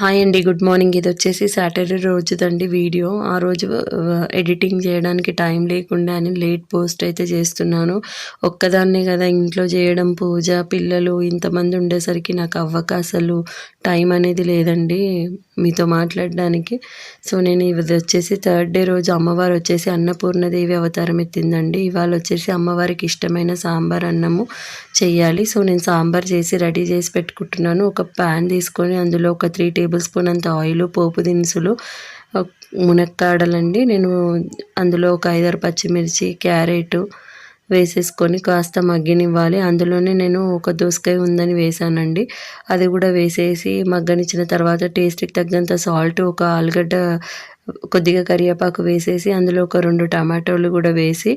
Hi అండి good morning. ఇది వచ్చేసి సాటర్డే రోజుదండి వీడియో. ఆ రోజు ఎడిటింగ్ చేయడానికి టైం లేకుండా అని లేట్ పోస్ట్ అయితే చేస్తున్నాను. ఒక్కదాన్నే కదా ఇంట్లో చేయడం పూజ పిల్లలు ఇంతమంది ఉండేసరికి నాకు అవ్వక అసలు టైం అనేది లేదండి మీతో మాట్లాడడానికి. సో నేను ఇది వచ్చేసి థర్డ్ డే రోజు అమ్మవారు వచ్చేసి అన్నపూర్ణదేవి అవతారం ఎత్తిందండి. ఇవాళ వచ్చేసి అమ్మవారికి ఇష్టమైన సాంబార్ అన్నము చేయాలి సో నేను సాంబార్ చేసి రెడీ చేసి పెట్టుకుంటున్నాను. ఒక ప్యాన్ తీసుకొని అందులో ఒక త్రీ టేబుల్ టేబుల్ స్పూన్ అంత ఆయిల్ పోపు దినుసులు మునక్కాడలండి. నేను అందులో ఒక ఐదారు పచ్చిమిర్చి క్యారెట్ వేసేసుకొని కాస్త మగ్గనివ్వాలి. అందులోనే నేను ఒక దోసకాయ ఉందని వేసానండి. అది కూడా వేసేసి మగ్గనిచ్చిన తర్వాత టేస్ట్కి తగ్గంత సాల్ట్ ఒక ఆలుగడ్డ కొద్దిగా కరివేపాకు వేసేసి అందులో ఒక రెండు టమాటోలు కూడా వేసి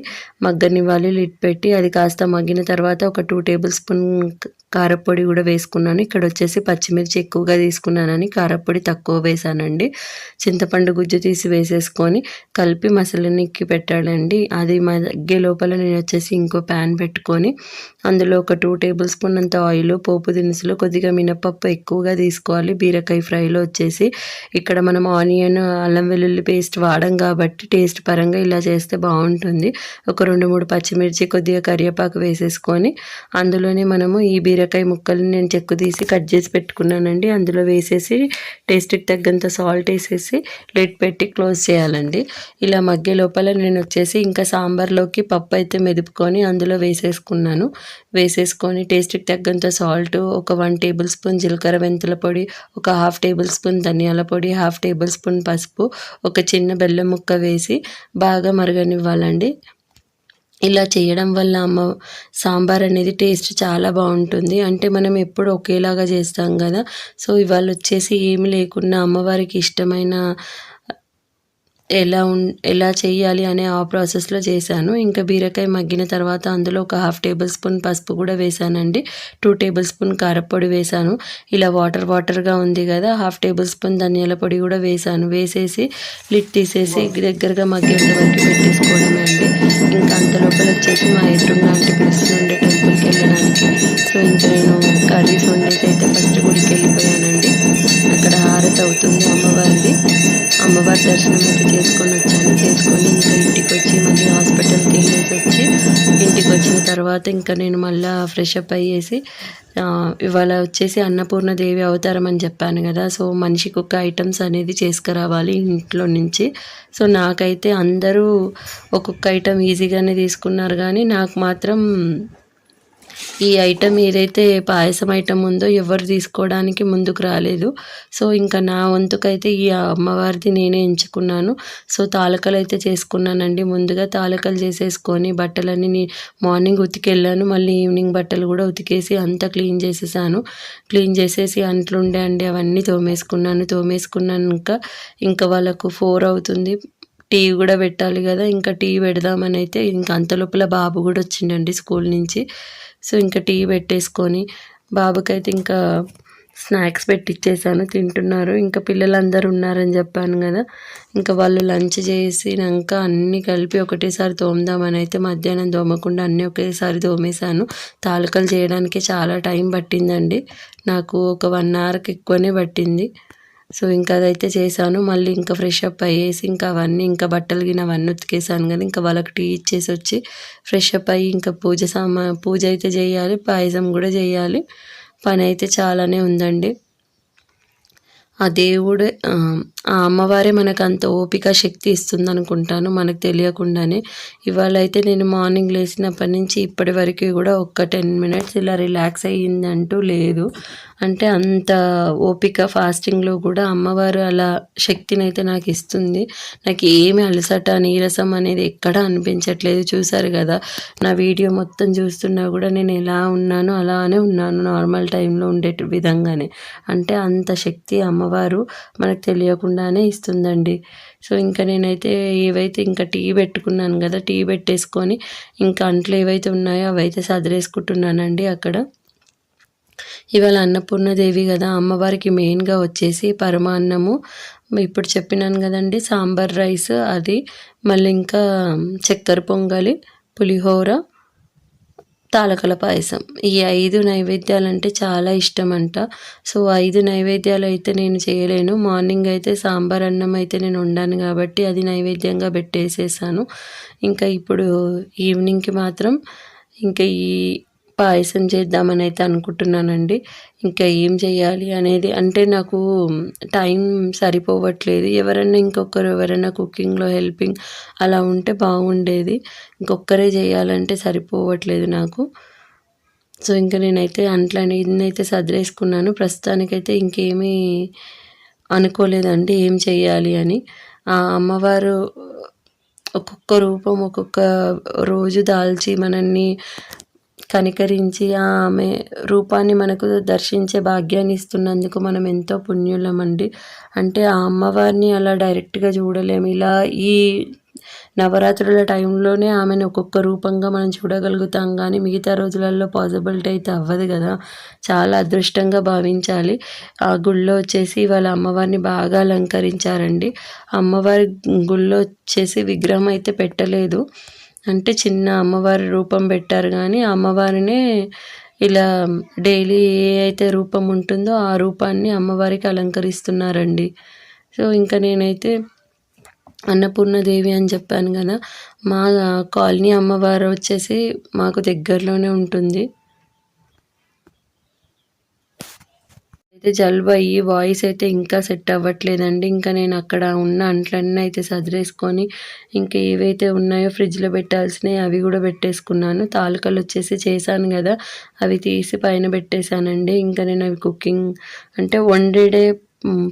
మగ్గనివ్వాలి. లిట్ పెట్టి అది కాస్త మగ్గిన తర్వాత ఒక టూ టేబుల్ స్పూన్ కారపొడి కూడా వేసుకున్నాను. ఇక్కడ వచ్చేసి పచ్చిమిర్చి ఎక్కువగా తీసుకున్నానని కారపొడి తక్కువ వేసానండి. చింతపండు గుజ్జు తీసి వేసేసుకొని కలిపి మసాలానికి పెట్టాడండి అది మగ్గే లోపల నేను వచ్చేసి ఇంకో ప్యాన్ పెట్టుకొని అందులో ఒక టూ టేబుల్ స్పూన్ అంత ఆయిల్ పోపు దినుసులు కొద్దిగా మినపప్పు ఎక్కువగా తీసుకోవాలి. బీరకాయ ఫ్రైలో వచ్చేసి ఇక్కడ మనం ఆనియన్ అల్లం వెల్లుల్లి పేస్ట్ వాడం కాబట్టి టేస్ట్ పరంగా ఇలా చేస్తే బాగుంటుంది. ఒక రెండు మూడు పచ్చిమిర్చి కొద్దిగా కరివేపాకు వేసేసుకొని అందులోనే మనము ఈ బీర బీరకాయ ముక్కలు నేను చెక్కు తీసి కట్ చేసి పెట్టుకున్నానండి. అందులో వేసేసి టేస్ట్కి తగ్గంత సాల్ట్ వేసేసి లెట్ పెట్టి క్లోజ్ చేయాలండి. ఇలా మగ్గే లోపల నేను వచ్చేసి ఇంకా సాంబార్లోకి పప్పు అయితే మెదుపుకొని అందులో వేసేసుకున్నాను. వేసేసుకొని టేస్ట్కి తగ్గంత సాల్ట్ ఒక వన్ టేబుల్ స్పూన్ జీలకర్ర మెంతుల పొడి ఒక హాఫ్ టేబుల్ స్పూన్ ధనియాల పొడి హాఫ్ టేబుల్ స్పూన్ పసుపు ఒక చిన్న బెల్లం ముక్క వేసి బాగా మరగనివ్వాలండి. ఇలా చేయడం వల్ల అమ్మ సాంబార్ అనేది టేస్ట్ చాలా బాగుంటుంది. అంటే మనం ఎప్పుడు ఒకేలాగా చేస్తాం కదా. సో ఇవాళ వచ్చేసి ఏమి లేకుండా అమ్మవారికి ఇష్టమైన ఎలా ఉన్ ఎలా చేయాలి అనే ఆ ప్రాసెస్లో చేశాను. ఇంకా బీరకాయ మగ్గిన తర్వాత అందులో ఒక హాఫ్ టేబుల్ స్పూన్ పసుపు కూడా వేశానండి. టూ టేబుల్ స్పూన్ కారపొడి వేసాను ఇలా వాటర్ వాటర్గా ఉంది కదా హాఫ్ టేబుల్ స్పూన్ ధనియాల పొడి కూడా వేసాను వేసేసి లిట్ తీసేసి దగ్గరగా మగ్గేంత వరకు పెట్టేసుకోవడమే అండి ఇంకా అంత లోపల వచ్చేసి మా ఎదురుగా అంటే పిలుస్తుండే టెంపుల్కి వెళ్ళడానికి. సో ఇంకా నేను కర్రీస్ వండేసి అయితే ఫస్ట్ గుడికి వెళ్ళిపోయానండి అక్కడ హారతి అవుతుంది. అమ్మవారిది. అమ్మవారి దర్శనం అయితే చేసుకొని వచ్చాను. చేసుకొని ఇంకా ఇంటికి వచ్చి మళ్ళీ హాస్పిటల్కి వెళ్ళేసి వచ్చి ఇంటికి వచ్చిన తర్వాత ఇంకా నేను మళ్ళీ ఫ్రెష్ అప్ అయ్యేసి ఇవాళ వచ్చేసి అన్నపూర్ణ దేవి అవతారం అని చెప్పాను కదా. సో మనిషికి ఒక ఐటమ్స్ అనేది చేసుకురావాలి ఇంట్లో నుంచి. సో నాకైతే అందరూ ఒక్కొక్క ఐటమ్ ఈజీగానే తీసుకున్నారు కానీ నాకు మాత్రం ఈ ఐటెం ఏదైతే పాయసం ఐటెం ఉందో ఎవరు తీసుకోవడానికి ముందుకు రాలేదు. సో ఇంకా నా వంతుకైతే ఈ అమ్మవారిది నేనే ఎంచుకున్నాను. సో తాలకలు అయితే చేసుకున్నానండి. ముందుగా తాలకలు చేసేసుకొని బట్టలన్నీ మార్నింగ్ ఉతికెళ్ళాను. మళ్ళీ ఈవినింగ్ బట్టలు కూడా ఉతికేసి అంతా క్లీన్ చేసేసాను. క్లీన్ చేసేసి అంట్లుండే అండి. అవన్నీ తోమేసుకున్నాను. తోమేసుకున్నాక ఇంకా వాళ్ళకు ఫోర్ అవుతుంది. టీ కూడా పెట్టాలి కదా. ఇంకా టీ పెడదామని అయితే ఇంకా అంత లోపల బాబు కూడా వచ్చిండండి స్కూల్ నుంచి. సో ఇంకా టీ పెట్టేసుకొని బాబుకైతే ఇంకా స్నాక్స్ పెట్టిచ్చేసాను తింటున్నారు. ఇంకా పిల్లలందరూ ఉన్నారని చెప్పాను కదా. ఇంకా వాళ్ళు లంచ్ చేసినాక అన్నీ కలిపి ఒకటేసారి తోమదామని అయితే మధ్యాహ్నం తోమకుండా అన్నీ ఒకేసారి తోమేశాను. తాలకలు చేయడానికి చాలా టైం పట్టిందండి. నాకు ఒక వన్ అవర్కి ఎక్కువనే పట్టింది. సో ఇంకా అదైతే చేశాను. మళ్ళీ ఇంకా ఫ్రెష్ అప్ అయ్యేసి ఇంకా అవన్నీ ఇంకా బట్టలు గిన అవన్నీ ఉతికేసాను కదా ఇంకా వాళ్ళకి టీ ఇచ్చేసి వచ్చి ఫ్రెష్ అప్ అయ్యి ఇంకా పూజ సామా పూజ అయితే చేయాలి పాయసం కూడా చేయాలి. పని అయితే చాలానే ఉందండి. ఆ దేవుడే ఆ అమ్మవారే మనకు అంత ఓపిక శక్తి ఇస్తుంది అనుకుంటాను మనకు తెలియకుండానే. ఇవాళ అయితే నేను మార్నింగ్ లేచినప్పటి నుంచి ఇప్పటి వరకు కూడా ఒక్క టెన్ మినిట్స్ ఇలా రిలాక్స్ అయ్యిందంటూ లేదు. అంటే అంత ఓపిక ఫాస్టింగ్లో కూడా అమ్మవారు అలా శక్తిని అయితే నాకు ఇస్తుంది. నాకు ఏమి అలసట నీరసం అనేది ఎక్కడా అనిపించట్లేదు. చూసారు కదా నా వీడియో మొత్తం చూస్తున్నా కూడా నేను ఎలా ఉన్నానో అలానే ఉన్నాను నార్మల్ టైంలో ఉండే విధంగానే. అంటే అంత శక్తి అమ్మవారు మనకు తెలియకుండా లేకుండానే ఇస్తుందండి. సో ఇంకా నేనైతే ఏవైతే ఇంకా టీ పెట్టుకున్నాను కదా టీ పెట్టేసుకొని ఇంకా అంట్లు ఏవైతే ఉన్నాయో అవైతే సదిరేసుకుంటున్నానండి అక్కడ. ఇవాళ అన్నపూర్ణదేవి కదా అమ్మవారికి మెయిన్గా వచ్చేసి పరమాన్నము. ఇప్పుడు చెప్పినాను కదండి సాంబార్ రైస్ అది మళ్ళీ ఇంకా చక్కెర పొంగలి పులిహోర తాలకల పాయసం. ఈ ఐదు నైవేద్యాలు అంటే చాలా ఇష్టం అంట సో ఐదు నైవేద్యాలు అయితే నేను చేయలేను. మార్నింగ్ అయితే సాంబార్ అన్నం అయితే నేను వండాను కాబట్టి అది నైవేద్యంగా పెట్టేసేసాను. ఇంకా ఇప్పుడు ఈవినింగ్కి మాత్రం ఇంకా ఈ పాయసం చేద్దామని అయితే అనుకుంటున్నానండి. ఇంకా ఏం చేయాలి అనేది అంటే నాకు టైం సరిపోవట్లేదు. ఎవరైనా ఇంకొకరు ఎవరైనా కుకింగ్లో హెల్పింగ్ అలా ఉంటే బాగుండేది. ఇంకొకరే చేయాలంటే సరిపోవట్లేదు నాకు. సో ఇంకా నేనైతే అంట్లని ఇన్నైతే సదిరేసుకున్నాను. ప్రస్తుతానికైతే ఇంకేమీ అనుకోలేదండి ఏం చేయాలి అని. ఆ అమ్మవారు ఒక్కొక్క రూపం ఒక్కొక్క రోజు దాల్చి మనల్ని కనికరించి ఆమె రూపాన్ని మనకు దర్శించే భాగ్యాన్ని ఇస్తున్నందుకు మనం ఎంతో పుణ్యులమండి. అంటే ఆ అమ్మవారిని అలా డైరెక్ట్గా చూడలేము. ఇలా ఈ నవరాత్రుల టైంలోనే ఆమెను ఒక్కొక్క రూపంగా మనం చూడగలుగుతాం. కానీ మిగతా రోజులలో పాసిబిలిటీ అయితే అవ్వదు కదా. చాలా అదృష్టంగా భావించాలి. ఆ గుళ్ళో వచ్చేసి వాళ్ళ అమ్మవారిని బాగా అలంకరించారండి. అమ్మవారి గుళ్ళో వచ్చేసి విగ్రహం అయితే పెట్టలేదు. అంటే చిన్న అమ్మవారి రూపం పెట్టారు కానీ అమ్మవారినే ఇలా డైలీ ఏ అయితే రూపం ఉంటుందో ఆ రూపాన్ని అమ్మవారికి అలంకరిస్తున్నారండి. సో ఇంకా నేనైతే అన్నపూర్ణదేవి అని చెప్పాను కదా మా కాలనీ అమ్మవారు వచ్చేసి మాకు దగ్గరలోనే ఉంటుంది. అయితే జలుబు అయ్యి వాయిస్ అయితే ఇంకా సెట్ అవ్వట్లేదండి. ఇంకా నేను అక్కడ ఉన్న అంట్లన్నీ అయితే సదిరేసుకొని ఇంకా ఏవైతే ఉన్నాయో ఫ్రిడ్జ్లో పెట్టాల్సినవి అవి కూడా పెట్టేసుకున్నాను. తాలూకాలు వచ్చేసి చేశాను కదా అవి తీసి పైన పెట్టేశానండి. ఇంకా నేను అవి కుకింగ్ అంటే వండేడే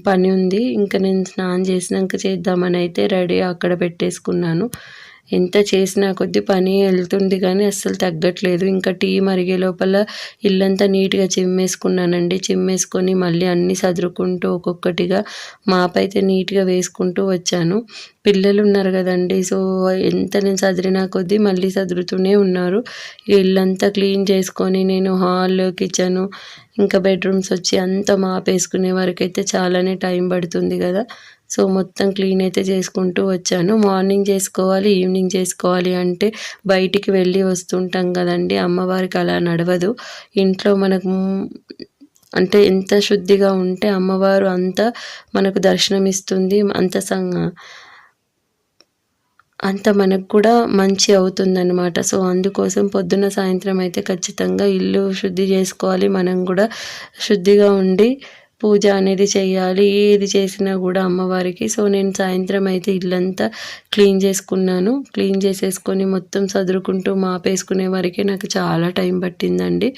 పని ఉంది. ఇంకా నేను స్నానం చేసినాక చేద్దామని అయితే రెడీ అక్కడ పెట్టేసుకున్నాను. ఎంత చేసినా కొద్ది పని వెళ్తుంది కానీ అస్సలు తగ్గట్లేదు. ఇంకా టీ మరిగే లోపల ఇల్లంతా నీట్గా చిమ్మేసుకున్నానండి. చిమ్మేసుకొని మళ్ళీ అన్నీ సదురుకుంటూ ఒక్కొక్కటిగా మాపైతే నీట్గా వేసుకుంటూ వచ్చాను. పిల్లలు ఉన్నారు కదండి సో ఎంత నేను సదిరినా కొద్దీ మళ్ళీ సదురుతూనే ఉన్నారు. ఇల్లంతా క్లీన్ చేసుకొని నేను హాల్ కిచెను ఇంకా బెడ్రూమ్స్ వచ్చి అంతా మాపేసుకునే వరకు అయితే చాలానే టైం పడుతుంది కదా. సో మొత్తం క్లీన్ అయితే చేసుకుంటూ వచ్చాను. మార్నింగ్ చేసుకోవాలి ఈవినింగ్ చేసుకోవాలి అంటే బయటికి వెళ్ళి వస్తుంటాం కదండి. అమ్మవారికి అలా నడవదు. ఇంట్లో మనకు అంటే ఎంత శుద్ధిగా ఉంటే అమ్మవారు అంత మనకు దర్శనం ఇస్తుంది అంత సంగ అంత మనకు కూడా మంచి అవుతుందన్నమాట. సో అందుకోసం పొద్దున్న సాయంత్రం అయితే ఖచ్చితంగా ఇల్లు శుద్ధి చేసుకోవాలి. మనం కూడా శుద్ధిగా ఉండి పూజ అనేది చేయాలి. ఏది చేసినా కూడా అమ్మవారికి. సో నేను సాయంత్రం అయితే ఇల్లంతా క్లీన్ చేసుకున్నాను. క్లీన్ చేసేసుకొని మొత్తం సదురుకుంటూ మాపేసుకునే వరకే నాకు చాలా టైం పట్టిందండి.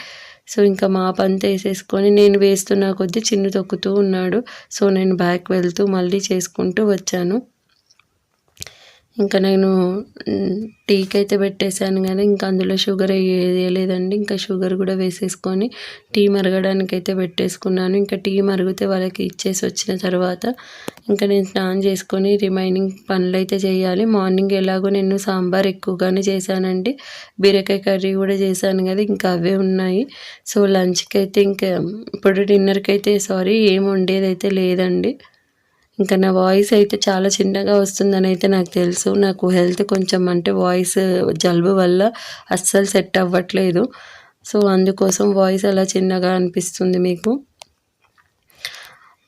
సో ఇంకా మాపంతా వేసేసుకొని నేను వేస్తున్న కొద్దీ చిన్ను తొక్కుతూ ఉన్నాడు. సో నేను బ్యాక్ వెళ్తూ మళ్ళీ చేసుకుంటూ వచ్చాను. ఇంకా నేను టీకి అయితే పెట్టేశాను కానీ ఇంకా అందులో షుగర్ వేయలేదండి. ఇంకా షుగర్ కూడా వేసేసుకొని టీ మరగడానికి అయితే పెట్టేసుకున్నాను. ఇంకా టీ మరిగితే వాళ్ళకి ఇచ్చేసి వచ్చిన తర్వాత ఇంకా నేను స్నానం చేసుకొని రిమైనింగ్ పనులు అయితే చేయాలి. మార్నింగ్ ఎలాగో నేను సాంబార్ ఎక్కువగానే చేశానండి. బీరకాయ కర్రీ కూడా చేశాను కదా ఇంకా అవే ఉన్నాయి. సో లంచ్కి అయితే ఇంకా ఇప్పుడు డిన్నర్కి అయితే సారీ ఏం వండేది అయితే లేదండి. ఇంకా నా వాయిస్ అయితే చాలా చిన్నగా వస్తుందని అయితే నాకు తెలుసు. నాకు హెల్త్ కొంచెం అంటే వాయిస్ జలుబు వల్ల అస్సలు సెట్ అవ్వట్లేదు. సో అందుకోసం వాయిస్ అలా చిన్నగా అనిపిస్తుంది మీకు.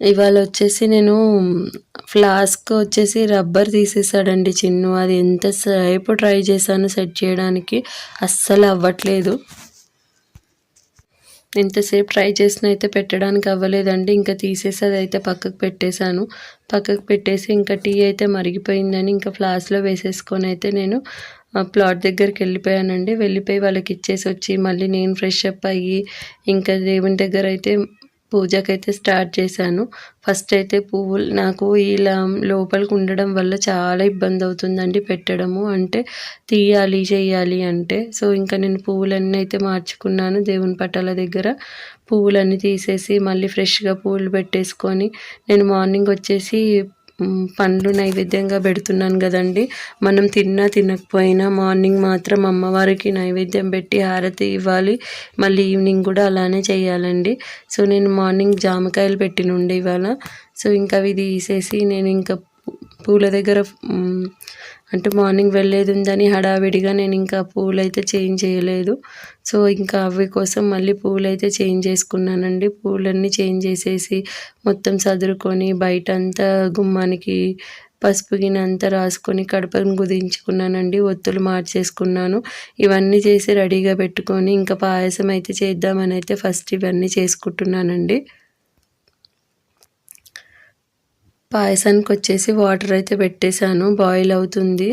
ఇవాళ వచ్చేసి నేను ఫ్లాస్క్ వచ్చేసి రబ్బర్ తీసేసాడండి చిన్ను. అది ఎంతసేపు ట్రై చేశాను సెట్ చేయడానికి అస్సలు అవ్వట్లేదు. ఎంతసేపు ట్రై చేసినా అయితే పెట్టడానికి అవ్వలేదండి. ఇంకా తీసేసి అది అయితే పక్కకు పెట్టేశాను. పక్కకు పెట్టేసి ఇంకా టీ అయితే మరిగిపోయిందని ఇంకా ఫ్లాస్లో వేసేసుకొని అయితే నేను ప్లాట్ దగ్గరికి వెళ్ళిపోయానండి. వెళ్ళిపోయి వాళ్ళకి ఇచ్చేసి వచ్చి మళ్ళీ నేను ఫ్రెష్ అప్ అయ్యి ఇంకా దేవుని దగ్గర అయితే పూజకైతే స్టార్ట్ చేశాను. ఫస్ట్ అయితే పువ్వులు నాకు ఇలా లోపలికి ఉండడం వల్ల చాలా ఇబ్బంది అవుతుందండి పెట్టడము. అంటే తీయాలి చేయాలి అంటే. సో ఇంకా నేను పువ్వులన్నీ అయితే మార్చుకున్నాను దేవుని పట్టాల దగ్గర. పువ్వులన్నీ తీసేసి మళ్ళీ ఫ్రెష్గా పువ్వులు పెట్టేసుకొని నేను మార్నింగ్ వచ్చేసి పండ్లు నైవేద్యంగా పెడుతున్నాను కదండి. మనం తిన్నా తినకపోయినా మార్నింగ్ మాత్రం అమ్మవారికి నైవేద్యం పెట్టి హారతి ఇవ్వాలి. మళ్ళీ ఈవినింగ్ కూడా అలానే చేయాలండి. సో నేను మార్నింగ్ జామకాయలు పెట్టినుండే ఇవాళ. సో ఇంకా అవి తీసేసి నేను ఇంకా పూల దగ్గర అంటే మార్నింగ్ వెళ్ళేది ఉందని హడావిడిగా నేను ఇంకా పూలు అయితే చేంజ్ చేయలేదు. సో ఇంకా అవి కోసం మళ్ళీ పూలు అయితే చేంజ్ చేసుకున్నానండి. పూలన్నీ చేంజ్ చేసేసి మొత్తం సదురుకొని బయట అంతా గుమ్మానికి పసుపు గిన్నె అంతా రాసుకొని కడపను కుదించుకున్నానండి. ఒత్తులు మార్చేసుకున్నాను. ఇవన్నీ చేసి రెడీగా పెట్టుకొని ఇంకా పాయసం అయితే చేద్దామని అయితే ఫస్ట్ ఇవన్నీ చేసుకుంటున్నానండి. పాయసానికి వచ్చేసి వాటర్ అయితే పెట్టేశాను. బాయిల్ అవుతుంది.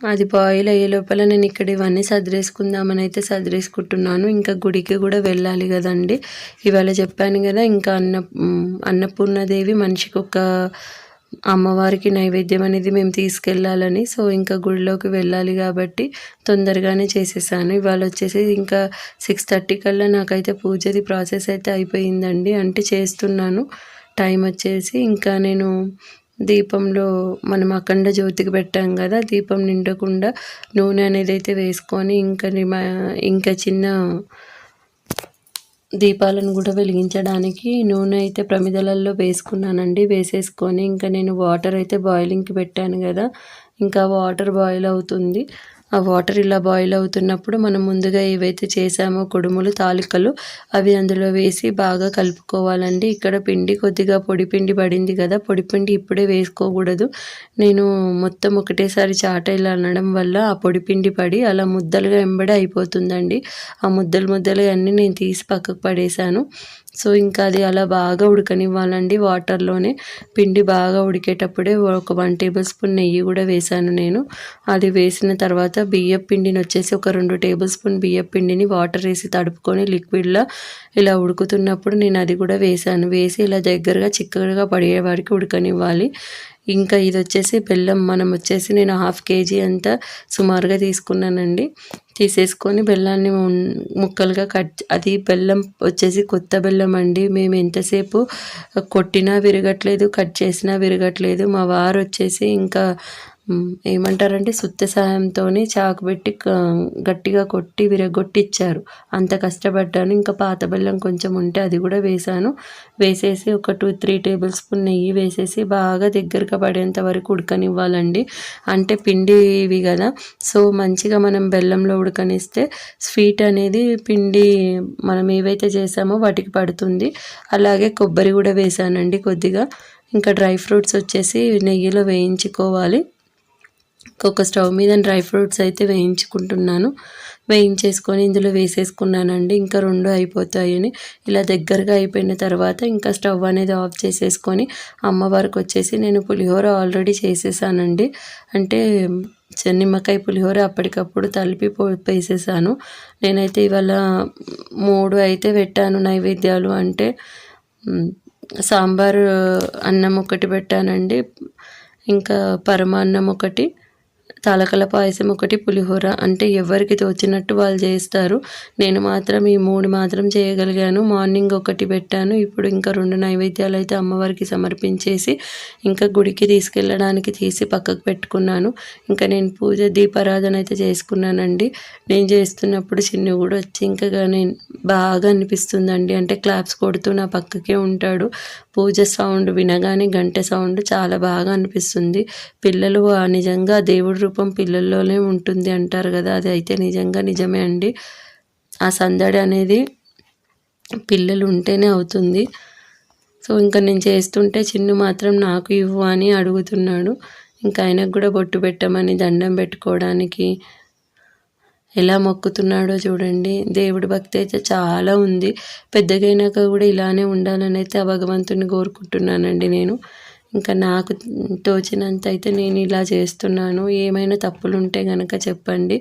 అది బాయిల్ అయ్యే లోపల నేను ఇక్కడ ఇవన్నీ సదిరేసుకుందామని అయితే సదిరేసుకుంటున్నాను. ఇంకా గుడికి కూడా వెళ్ళాలి కదండి. ఇవాళ చెప్పాను కదా ఇంకా అన్న అన్నపూర్ణదేవి మనిషికి ఒక అమ్మవారికి నైవేద్యం అనేది మేము తీసుకెళ్ళాలని సో ఇంకా గుడిలోకి వెళ్ళాలి కాబట్టి తొందరగానే చేసేసాను. ఇవాళ వచ్చేసి ఇంకా సిక్స్ థర్టీ కల్లా నాకైతే పూజది ప్రాసెస్ అయితే అయిపోయిందండి. అంటే చేస్తున్నాను. టైం వచ్చేసి ఇంకా నేను దీపంలో మనం అఖండ జ్యోతికి పెట్టాం కదా దీపం నిండకుండా నూనె అనేది అయితే వేసుకొని ఇంకా ఇంకా చిన్న దీపాలను కూడా వెలిగించడానికి నూనె అయితే ప్రమిదలల్లో వేసుకున్నానండి. వేసేసుకొని ఇంకా నేను వాటర్ అయితే బాయిలింగ్కి పెట్టాను కదా. ఇంకా వాటర్ బాయిల్ అవుతుంది. ఆ వాటర్ ఇలా బాయిల్ అవుతున్నప్పుడు మనం ముందుగా ఏవైతే చేసామో కుడుములు తాలికలు అవి అందులో వేసి బాగా కలుపుకోవాలండి. ఇక్కడ పిండి కొద్దిగా పొడి పిండి పడింది కదా పొడి పిండి ఇప్పుడే వేసుకోకూడదు. నేను మొత్తం ఒకటేసారి చాట ఇలా అనడం వల్ల ఆ పొడి పిండి పడి అలా ముద్దలుగా ఎంబడి అయిపోతుందండి. ఆ ముద్దలు ముద్దలు అన్నీ నేను తీసి పక్కకు పడేశాను. సో ఇంకా అది అలా బాగా ఉడకనివ్వాలండి వాటర్లోనే. పిండి బాగా ఉడికేటప్పుడే ఒక వన్ టేబుల్ స్పూన్ నెయ్యి కూడా వేసాను నేను. అది వేసిన తర్వాత బియ్యం పిండిని వచ్చేసి ఒక రెండు టేబుల్ స్పూన్ బియ్యం పిండిని వాటర్ వేసి తడుపుకొని లిక్విడ్లో ఇలా ఉడుకుతున్నప్పుడు నేను అది కూడా వేసాను వేసి ఇలా దగ్గరగా చిక్కగా పడే వారికి ఉడకనివ్వాలి. ఇంకా ఇది వచ్చేసి బెల్లం మనం వచ్చేసి నేను హాఫ్ కేజీ అంతా సుమారుగా తీసుకున్నానండి. తీసేసుకొని బెల్లాన్ని ముక్కలుగా కట్ అది బెల్లం వచ్చేసి కొత్త బెల్లం అండి. మేము ఎంతసేపు కొట్టినా విరగట్లేదు కట్ చేసినా విరగట్లేదు. మా వారు వచ్చేసి ఇంకా ఏమంటారంటే సుత్త సాయంతో చాకు పెట్టి గట్టిగా కొట్టి విరగొట్టిచ్చారు. అంత కష్టపడ్డాను ఇంకా పాత బెల్లం కొంచెం ఉంటే అది కూడా వేసాను వేసేసి ఒక టూ త్రీ టేబుల్ స్పూన్ నెయ్యి వేసేసి బాగా దగ్గరగా పడేంత వరకు ఉడకనివ్వాలండి. అంటే పిండి ఇవి కదా సో మంచిగా మనం బెల్లంలో ఉడకనిస్తే స్వీట్ అనేది పిండి మనం ఏవైతే చేసామో వాటికి పడుతుంది. అలాగే కొబ్బరి కూడా వేసానండి కొద్దిగా. ఇంకా డ్రై ఫ్రూట్స్ వచ్చేసి నెయ్యిలో వేయించుకోవాలి. ఒక స్టవ్ మీద డ్రై ఫ్రూట్స్ అయితే వేయించుకుంటున్నాను. వేయించేసుకొని ఇందులో వేసేసుకున్నానండి. ఇంకా రెండు అయిపోతాయని. ఇలా దగ్గరగా అయిపోయిన తర్వాత ఇంకా స్టవ్ అనేది ఆఫ్ చేసేసుకొని అమ్మవారికి వచ్చేసి నేను పులిహోర ఆల్రెడీ చేసేసానండి. అంటే నిమ్మకాయ పులిహోర అప్పటికప్పుడు తలిపి వేసేసాను. నేనైతే ఇవాళ మూడు అయితే పెట్టాను నైవేద్యాలు. అంటే సాంబారు అన్నం ఒకటి పెట్టానండి. ఇంకా పరమాన్నం ఒకటి. తలకల పాయసం ఒకటి పులిహోర అంటే ఎవరికి తోచినట్టు వాళ్ళు చేస్తారు. నేను మాత్రం ఈ మూడు మాత్రం చేయగలిగాను. మార్నింగ్ ఒకటి పెట్టాను. ఇప్పుడు ఇంకా రెండు నైవేద్యాలు అయితే అమ్మవారికి సమర్పించేసి ఇంకా గుడికి తీసుకెళ్ళడానికి తీసి పక్కకు పెట్టుకున్నాను. ఇంకా నేను పూజ దీపారాధన అయితే చేసుకున్నానండి. నేను చేస్తున్నప్పుడు చిన్ని కూడా వచ్చి ఇంకా నేను బాగా అనిపిస్తుందండి. అంటే క్లాప్స్ కొడుతూ నా పక్కకే ఉంటాడు. పూజ సౌండ్ వినగానే గంట సౌండ్ చాలా బాగా అనిపిస్తుంది. పిల్లలు నిజంగా దేవుడు రూపం పిల్లల్లోనే ఉంటుంది అంటారు కదా అది అయితే నిజంగా నిజమే అండి. ఆ సందడి అనేది పిల్లలు ఉంటేనే అవుతుంది. సో ఇంకా నేను చేస్తుంటే చిన్ను మాత్రం నాకు ఇవ్వు అని అడుగుతున్నాడు. ఇంకా ఆయనకు కూడా బొట్టు పెట్టమని దండం పెట్టుకోవడానికి ఎలా మొక్కుతున్నాడో చూడండి. దేవుడి భక్తి అయితే చాలా ఉంది. పెద్దగైనాక కూడా ఇలానే ఉండాలని అయితే ఆ భగవంతుని కోరుకుంటున్నానండి నేను. ఇంకా నాకు తోచినంత అయితే నేను ఇలా చేస్తున్నాను. ఏమైనా తప్పులు ఉంటే కనుక చెప్పండి.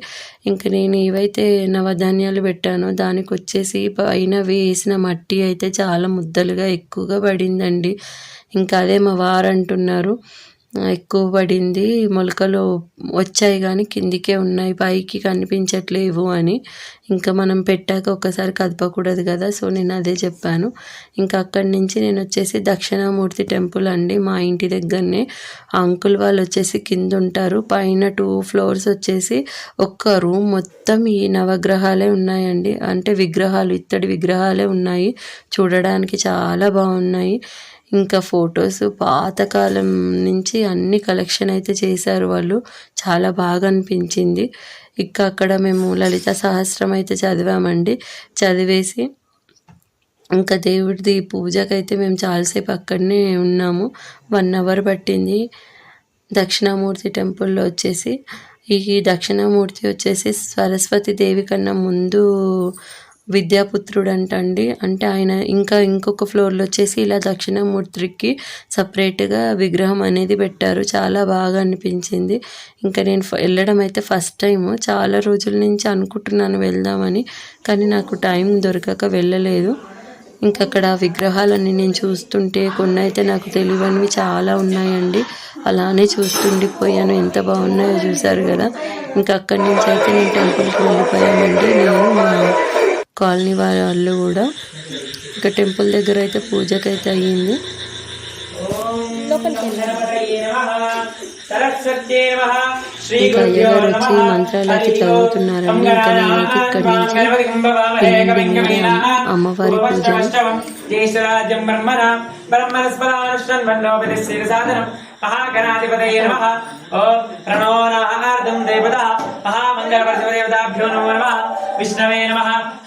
ఇంకా నేను ఏవైతే నవధాన్యాలు పెట్టానో. దానికి వచ్చేసి పైన వేసిన మట్టి అయితే చాలా ముద్దలుగా ఎక్కువగా పడిందండి. ఇంకా అదే మా వారు అంటున్నారు ఎక్కువ పడింది. మొలకలు వచ్చాయి కానీ కిందికే ఉన్నాయి. పైకి కనిపించట్లేవు అని. ఇంకా మనం పెట్టాక ఒక్కసారి కదపకూడదు కదా. సో నేను అదే చెప్పాను. ఇంకా అక్కడి నుంచి నేను వచ్చేసి దక్షిణామూర్తి టెంపుల్ అండి. మా ఇంటి దగ్గరనే అంకుల్ వాళ్ళు వచ్చేసి కింద ఉంటారు. పైన టూ ఫ్లోర్స్ వచ్చేసి ఒక్క రూమ్. మొత్తం ఈ నవగ్రహాలే ఉన్నాయండి. అంటే విగ్రహాలు ఇత్తడి విగ్రహాలే ఉన్నాయి. చూడడానికి చాలా బాగున్నాయి. ఇంకా ఫొటోస్ పాతకాలం నుంచి అన్ని కలెక్షన్ అయితే చేశారు వాళ్ళు. చాలా బాగా అనిపించింది. ఇంకా అక్కడ మేము లలిత సహస్రం అయితే చదివామండి. చదివేసి ఇంకా దేవుడిది పూజకైతే మేము చాలాసేపు అక్కడనే ఉన్నాము. వన్ అవర్ పట్టింది దక్షిణామూర్తి టెంపుల్లో వచ్చేసి. ఈ దక్షిణామూర్తి వచ్చేసి సరస్వతి దేవి కన్నా ముందు విద్యాపుత్రుడు అంటండి అంటే ఆయన ఇంకా ఇంకొక ఫ్లోర్లో వచ్చేసి ఇలా దక్షిణామూర్తికి సపరేట్గా విగ్రహం అనేది పెట్టారు. చాలా బాగా అనిపించింది. ఇంకా నేను వెళ్ళడం అయితే ఫస్ట్ టైం చాలా రోజుల నుంచి అనుకుంటున్నాను వెళ్దామని కానీ నాకు టైం దొరకక వెళ్ళలేదు. ఇంకా అక్కడ విగ్రహాలన్నీ నేను చూస్తుంటే కొన్ని అయితే నాకు తెలియనివి చాలా ఉన్నాయండి. అలానే చూస్తుండిపోయాను. ఎంత బాగున్నాయో చూశారు కదా. ఇంకా అక్కడి నుంచి అయితే నేను టెంపుల్కి వెళ్ళిపోయామండి. నేను మా కాలనీ వాళ్ళు కూడా ఇంకా టెంపుల్ దగ్గర అయితే పూజకైతే అయ్యింది. ఇంకా వచ్చి మంత్రాలు అయితే చదువుతున్నారండి ఇంకా నేనైతే ఇక్కడి నుంచి అమ్మవారి పూజలు జయశ్వరాజ్యం మహాగణాధిపతయ నమ. ఓం ప్రణో నార్దం దేవత మహామంగళపరదేవతాభ్యో నమో నమ. విష్ణవే నమ.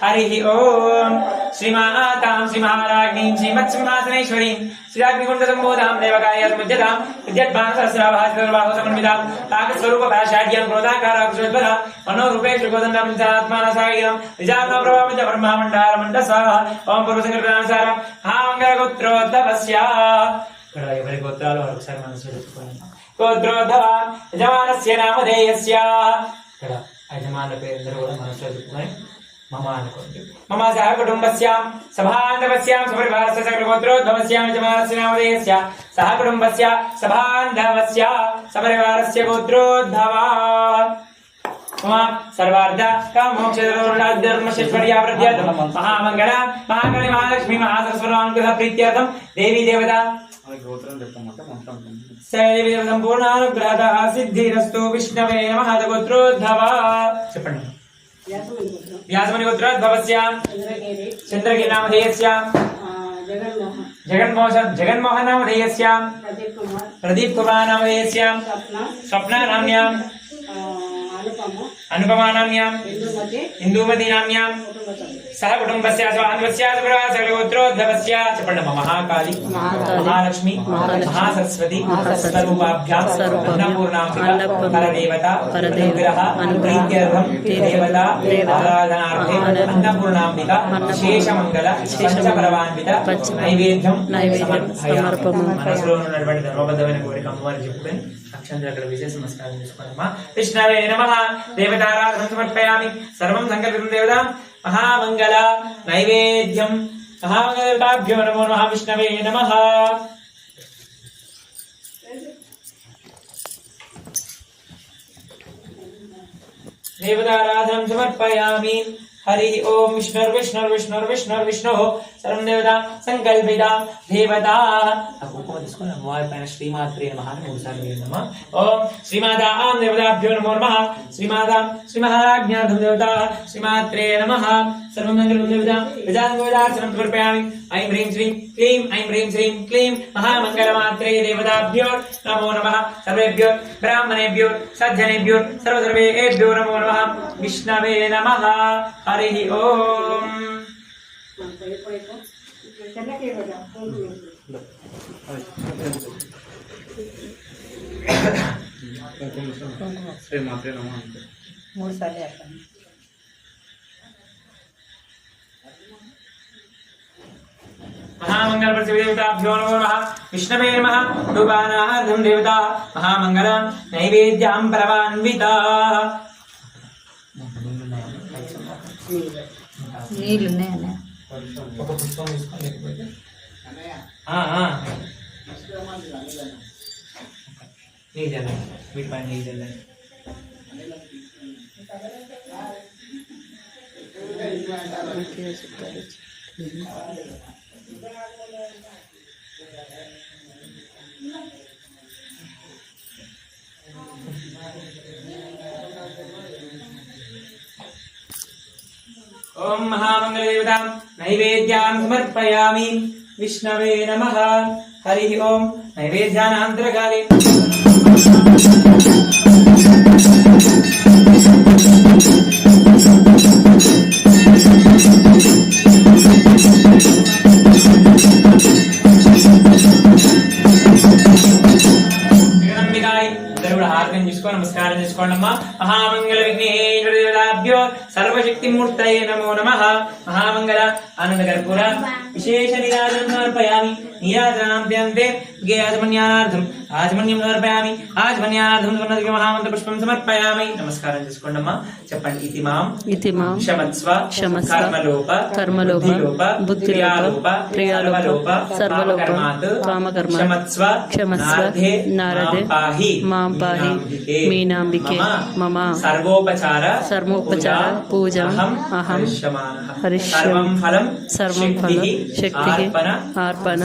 హరి ఓం. శ్రీమాతాం శ్రీమహారాజ్ఞీం శ్రీమత్సింహాసనేశ్వరీం శ్రీరాగ్నికుండ సంబోధాం దేవకాయ సముజ్జతాం విద్యద్భాన సహస్రాభాసర్వాహ సమన్వితాం పాకస్వరూప భాషాఢ్యం క్రోధాకారాక్షోద్భర మనోరూపేషు గోదండం చాత్మాన సాగిరం నిజాత్మ ప్రభావిత బ్రహ్మామండాల మండ స్వాహ ఓం పురుషంకృతానుసార మహామంగళగోత్రోద్భవస్య ఇక్కడ ఎవరి గోత్రాలు వారు ఒకసారి మనసు పెట్టుకోండి గోత్రోద్భవ యజమానస్య నామధేయస్య. ఇక్కడ యజమానుల పేరు కూడా మనసులో పెట్టుకొని మమ అనుకోండి. మమ సహ కుటుంబస్యాం సభాంధవస్యాం సపరివారస్య సకల గోత్రోద్భవస్యాం యజమానస్య నామధేయస్య. సహ కుటుంబస్య సభాంధవస్య సపరివారస్య గోత్రోద్భవా. మమ సర్వార్థ కామోక్షధర్మశేశ్వర్యా ప్రత్యర్థం మహామంగళ మహాకాళి మహాలక్ష్మి మహాసరస్వరాంకృత ప్రీత్యర్థం దేవీ దేవత సదేవి దేవ సంపూర్ణానుగ్రహత సిద్ధిరస్తు విష్ణవే నమః గోత్రోద్భవ చెప్పండి వ్యాసముని గోత్రోద్భవస్య చంద్రగిరి చంద్రగిరి నామధేయస్య జగన్మోహన్ జగన్మోహన్ జగన్మోహన్ నామధేయస్య ప్రదీప్ కుమార్ ప్రదీప్ కుమార్ నామధేయస్య స్వప్న స్వప్న నామ్యాం ఆ, అనుపమ అనుపమా నామ్యాం ఇందుమతి ఇందూమతి నామ్యాం కుటుంబ సభ్యులు సహ కుటుంబస్య స్వాంధ్వస్య సకలగోత్రోద్భవస్య చెప్పండి మహాకాళి మహాలక్ష్మి మహాసరస్వతి స్వరూపాభ్యాం అన్నపూర్ణాంబిక పరదేవత అనుగ్రహ ప్రీత్యర్థం దేవత ఆరాధనార్థే అన్నపూర్ణాంబిక విశేషమంగళ పంచపరవాన్విత నైవేద్యం సమర్పము. మనసులో ఉన్నటువంటి ధర్మబద్ధమైన కోరిక అమ్మవారి చెప్పుకొని అక్షంతలు అక్కడ విశేష నమస్కారం చేసుకోండి విష్ణవే నమ. దేవత మహామంగళ నైవేద్యం. మహామంగళాభ్యో నమో నమ విష్ణవే నమ. దేవతారాధనం సమర్పయామి. హరి ఓం విష్ణుర్ విష్ణుర్ విష్ణుర్ విష్ణుర్ విష్ణు సర్వం దేవత సంకల్పిత దేవత ఆ కుంకుమ తీసుకుని అమ్మవారి పైన శ్రీమాత్రే నమ అని మూడు సార్లు వేయండమ్మా ఓం శ్రీమాత ఆం దేవతాభ్యో నమో నమ శ్రీమాత శ్రీ మహారాజ్ఞాధం దేవత శ్రీమాత్రే నమ సర్వం మంగళం దేవత విజాంగోదార్చనం సమర్పయామి ఐం హ్రీం శ్రీం క్లీం ఐం హ్రీం శ్రీం క్లీం మహామంగళమాత్రే దేవతాభ్యో నమో నమ సర్వేభ్యో బ్రాహ్మణేభ్యో సజ్జనేభ్యో సర్వసర్వేభ్యో నమో నమ విష్ణవే నమ హరి ఓం చెన్నకేశ్వర మూడు సార్లు వేస్తాను మహామంగళపతిదేవతాభ్యో నమో నమః విష్ణవే నమః రూపానార్థం దేవత మహామంగళ నైవేద్యాం పరమాన్విత నీళ్ళు ఉన్నాయన్న ఒక పుష్పం తీసుకొని లేకపోతే ఆ, ఆ. నీళ్ళు చల్లండి వీటిపైన నీళ్ళు చల్లండి ఓం మహామంగళదేవతాం నైవేద్యాం సమర్పయామి విష్ణవే నమః హరి ఓం నైవేద్యానాంతరకాలే జగదంబికాయ మూర్తయే నమో నమ. మహామంగళ ఆనంద కర్పూర విశేష నిరాజనం సమర్పయామి నీరాజనాభ్యంతే. గేయాజమన్యానార్థం ఆజమన్యం సమర్పయామి ఆజమన్యానార్థం సువర్ణదివ్య మహామంత్ర పుష్పం సమర్పయామి నమస్కారం చేసుకోండి అమ్మా చెప్పండి ఇది మాం ఇతి మాం క్షమత్స్వ క్షమస్వ, కర్మలోప కర్మలోప, బుద్ధిలోప, ప్రియాలోప ప్రియాలోప, సర్వలోప, కామకర్మాత్, క్షమత్స్వ క్షమస్వ, నారదే పాహి మాం పాహి, మీనాంబికే, మమ, సర్వోపచార సర్వోపచార పూజాం అహం హరిష్యమానః. హరిష్యామి. సర్వం ఫలం సర్వం ఫలం శక్తిః అర్పణ అర్పణ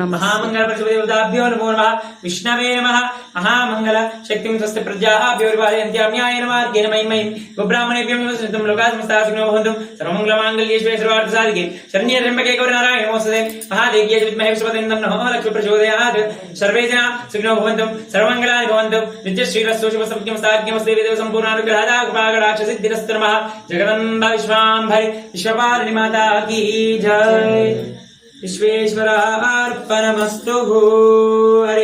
నమః మహామంగళ దేవతాభ్యో నమో నమ విష్ణవే నమ మహామంగళ శక్తిం స్వస్తి ప్రజాభ్యో పరిపాలయంత్యామ్యాయన మార్గేణ మహిమయం గోబ్రాహ్మణేభ్యం స్మృతం లోకా సమస్తా సుఖినో భవంతు సర్వమంగళమాంగళ్యేశ్వరే సర్వార్థ సాధికే శరణ్యే త్ర్యంబకే గౌరి నారాయణ నమోస్తతే మహాదేవ్యే చ విద్మహే విశ్వపతిందం నమో లక్ష్మి ప్రచోదయాత్ సర్వే జనా సుఖినో భవంతు సర్వమంగళాని భవంతు నిత్యశ్రీరస్సు సత్యం సాధ్యమస్తే వేదేవ సంపూర్ణానుగ్రహదా కృపాగడాక్ష సిద్ధిరస్తు నమ జగదంబ విశ్వాంభరి విశ్వపాలిని మాతా కీ జయ విశ్వేశ్వర అర్పణమస్తు హరి